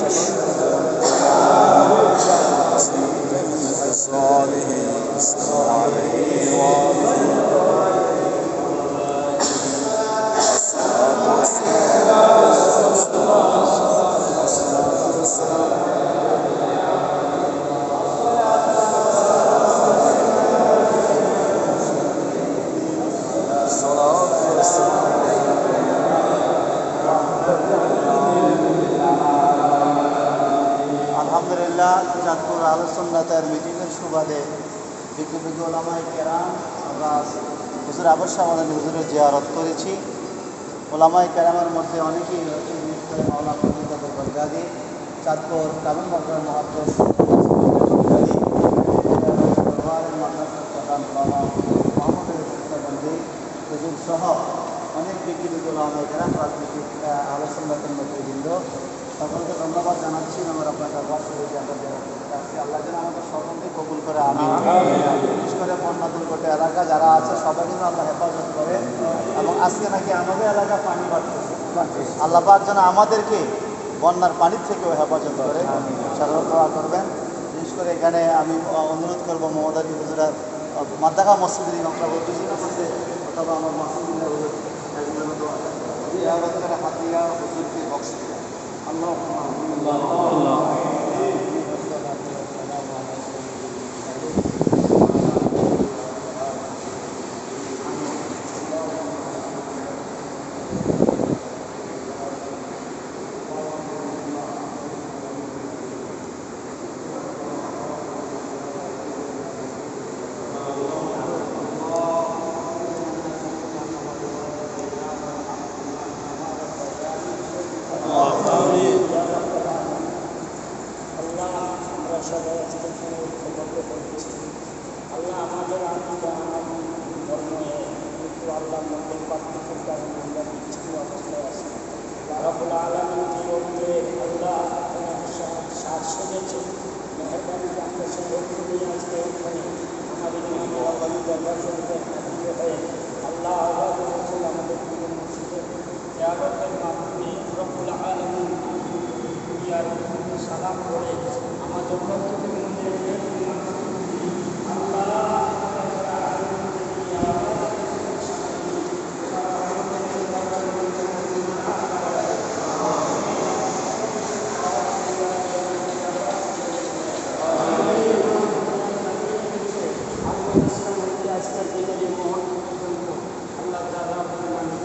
costs. আলোচনাতার মিটিংয়ের সুবাদে বিজ্ঞ ওলামাই কেরাম, আমরা হুজুর আবর আমাদের হুজুরের জিয়ারত করেছি। ওলামাই কেরামের মধ্যে অনেকেই রয়েছে, বিশেষ করে মাওলা ফজিলাতুল বগদাদি চাঁদপুর কামিল মকর বন্দি হুজুর সহ অনেক বিজ্ঞ ওলামাই কেরাম, রাজনৈতিক আলোচনাতের নেতৃবৃন্দ। সকলকে ধন্যবাদ জানাচ্ছি আমার আপনার যারা করতে আসছি আল্লাহ যেন আমাদের সকলকে কবুল করে আমি বিশেষ করে বন্যা দুর্গত এলাকা যারা আছে সবাই যেন আল্লাহ হেফাজত করে এবং আজকে নাকি আমাদের এলাকা পানি বাড়তেছে। আল্লাহ পাক যেন আমাদেরকে বন্যার পানির থেকেও হেফাজত করে। সাধারণ করবেন। বিশেষ করে এখানে আমি অনুরোধ করব মমতারি হুজুরার মাদ্দাকা মসজিদের ইমামরা বলতেছি মসজিদে অথবা আমার করে হাতিয়া হুজুরকে বক্স আল্লাহ আল্লাহ আমরা সবাই আজকে এখানে ঐক্যবদ্ধ করেছি আল্লাহ আমাদের আত্মীয় আমাদের ধর্মে কিন্তু আল্লাহ মধ্যে পার্থক্যের কারণে আমরা বিচ্ছিন্ন অবস্থায় আছি রাবুল আলমী যে ঐক্যে আল্লাহ আমাদের সাজ সেজেছে মেহরবানি আমরা সেই ঐক্য নিয়ে আজকে এখানে আমাদের ইমাম আল্লাহ আমাদের ইয়ারতের মাধ্যমে রবুল আলমী দুনিয়ার সালাম করে আমাদের প্রত্যেকের মধ্যে আল্লাহ আজকের দিনে যে মহান পর্যন্ত আল্লাহ তালা আমাদের মানুষ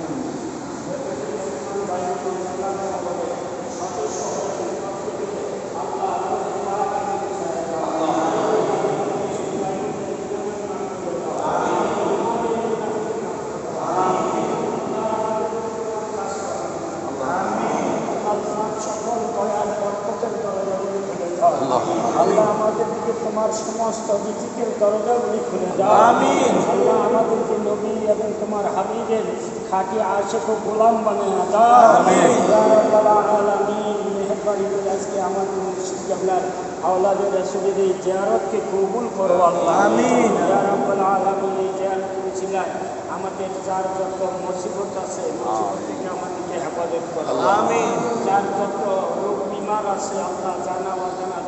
সকল দয়াল বরকতের দরজাগুলি খুলে দাও আল্লাহ আমাদেরকে তোমার সমস্ত রিজিকের দরজাগুলি খুলে দাও। আল্লাহ আমাদেরকে নবী এবং তোমার হাবিবের খাঁটি আশেক ও গোলাম বানিয়ে দাও। রাব্বাল আলামিন। মেহেরবানি করে আজকে আমাদের মুর্শিদ কেবলার আওলাদের রাসূলের এই জিয়ারতকে কবুল করো আল্লাহ। আমিন। ইয়া রাব্বাল আলামিন এই জিয়ারত করেছিলেন আমাদের যার যত মুসিবত আছে মুসিবত থেকে আমাদেরকে হেফাজত করো। আমিন। যার যত রোগ বিমার আছে আল্লাহ জানা অজানা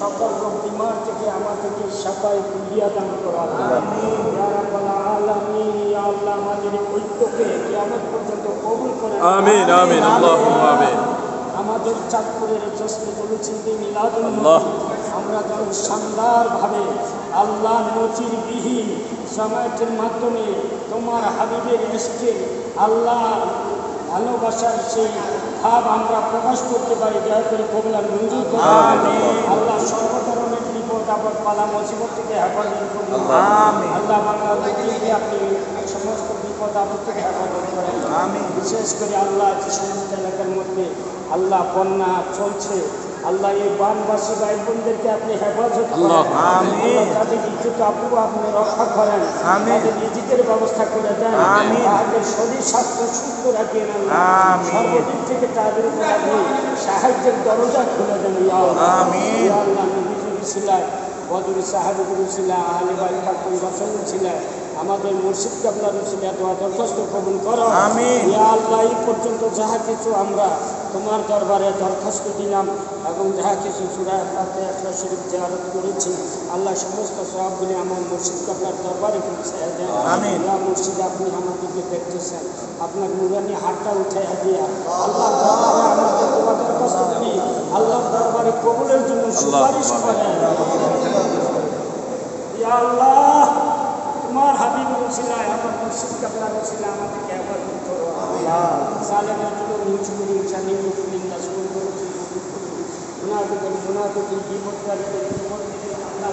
সকল বিমার থেকে আমাদেরকে সাফাই কুলিয়া দান করো। আল্লাহ আমাদের ঐক্যকে কিয়ামত পর্যন্ত কবুল করে। আমিন আমিন আল্লাহুম্মা আমিন। আমাদের চাঁদপুরের জশ্ন বলেছেন আমরা যেন শানদারভাবে আল্লাহ নজির বিহীন জামায়াতের মাধ্যমে তোমার হাবিবের ইস্কের আল্লাহ ভালোবাসার সেই ভাব আমরা প্রকাশ করতে পারি দয়া করে কবলার মঞ্জুর আল্লাহ সর্ব ধরনের বিপদ আপদ পালা মুসিবত থেকে হেফাজত করুন। আল্লাহ বাংলাদেশকে আপনি সমস্ত বিপদ আপদ থেকে হেফাজত করেন। বিশেষ করে আল্লাহ যে সমস্ত এলাকার মধ্যে আল্লাহ বন্যা চলছে আল্লাহ এই বানবাসী ভাই বোনদেরকে আপনি হেফাজত করেন। তাদের ইজ্জত আপু আপনি রক্ষা করেন। তাদের রিজিকের ব্যবস্থা করে দেন। তাদের শরীর স্বাস্থ্য সুস্থ রাখেন সর্বদিক থেকে তাদের উপর আপনি সাহায্যের দরজা খুলে দেন আল্লাহ। নবীজি ছিলেন বদর সাহাবিগুলো ছিলেন আহলে বাইত পাকুল রসল ছিলেন। আমাদের মুর্শিদকে আপনার দোয়া দরখাস্ত কবুল করো। ইয়া আল্লাহ এই পর্যন্ত যাহা কিছু আমরা তোমার দরবারে দরখাস্ত দিলাম এবং যাহা কিছু সুরায় শরীফ জিয়ারত করেছি আল্লাহ সমস্ত সবগুলি আমার মুর্শিদকে আপনার দরবারে দেন। আল্লাহ মুর্শিদ আপনি আমাদেরকে দেখতেছেন। আপনার নুরানি হাতটা উঠে দিয়া আল্লাহ দরবারে আমাদের দোয়া দরখাস্ত করি আল্লাহ দরবারে কবুলের জন্য সুপারিশ করেন। ইয়া আল্লাহ রসিলায় আমার মুর্শিদ কাবলা রসিলা আমাদেরকে একবার করো? আল্লাহ। সালেমের জন্য নিউজ করি জানি করি দাস করি মুনাফিকের মুনাফিকের বিপদকারীদের বিপদ থেকে আল্লাহ।